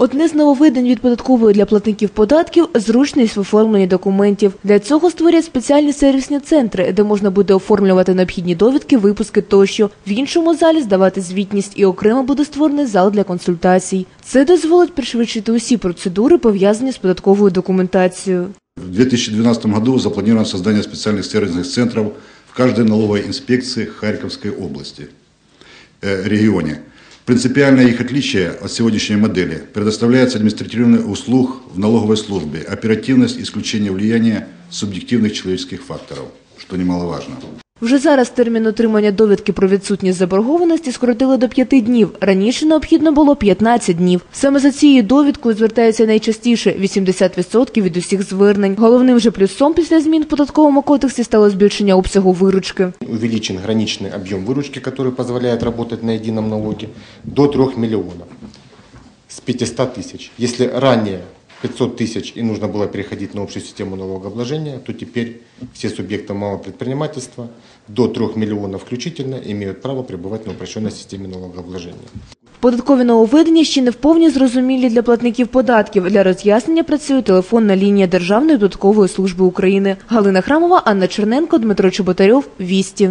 Одне з нововведень від податкової для платників податків – зручність в оформленні документів. Для цього створять спеціальні сервісні центри, де можна буде оформлювати необхідні довідки, випуски тощо. В іншому залі здавати звітність і окремо буде створений зал для консультацій. Це дозволить пришвидшити усі процедури, пов'язані з податковою документацією. В 2012 году запланировано создание специальных сервисных центров в каждой налоговой инспекции Харьковской области, э, регионе. Принципиальное их отличие от сегодняшней модели – предоставляется административный услуг в налоговой службе, оперативность, исключение влияния субъективных человеческих факторов, что немаловажно. Вже зараз термін отримання довідки про відсутність заборгованості скоротили до п'яти днів. Раніше необхідно було 15 днів. Саме за цією довідкою звертаються найчастіше – 80% від усіх звернень. Головним же плюсом після змін в податковому кодексі стало збільшення обсягу виручки. увеличен граничный объем выручки, который позволяет работать на едином налоге, до 3 миллионов с 500 тысяч. Если ранее 500 тысяч и нужно было переходить на общую систему налогообложения, то теперь все субъекты малого предпринимательства до 3 миллионов включительно имеют право пребывать на упрощенной системе налогообложения. Податкові нововведення ще не вповні зрозумілі для платників податків. Для роз'яснення працює телефонна лінія Державної податкової служби України. Галина Храмова, Анна Черненко, Дмитро Чеботарьов. Вісті.